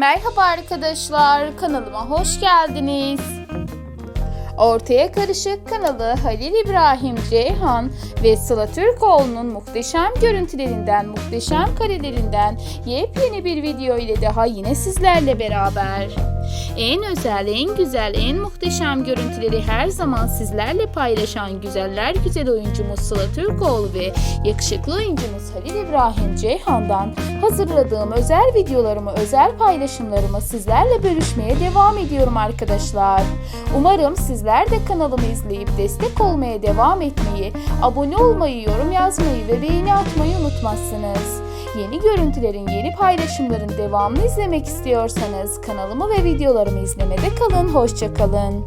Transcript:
Merhaba arkadaşlar, kanalıma hoş geldiniz. Ortaya Karışık kanalı Halil İbrahim Ceyhan ve Sıla Türkoğlu'nun muhteşem görüntülerinden, muhteşem karelerinden yepyeni bir video ile daha yine sizlerle beraber. En özel, en güzel, en muhteşem görüntüleri her zaman sizlerle paylaşan güzeller güzel oyuncumuz Sıla Türkoğlu ve yakışıklı oyuncumuz Halil İbrahim Ceyhan'dan hazırladığım özel videolarımı, özel paylaşımlarımı sizlerle bölüşmeye devam ediyorum arkadaşlar. Umarım sizler de kanalımı izleyip destek olmaya devam etmeyi, abone olmayı, yorum yazmayı ve beğeni atmayı unutmazsınız. Yeni görüntülerin, yeni paylaşımların devamını izlemek istiyorsanız kanalımı ve videolarımı izlemede kalın. Hoşçakalın.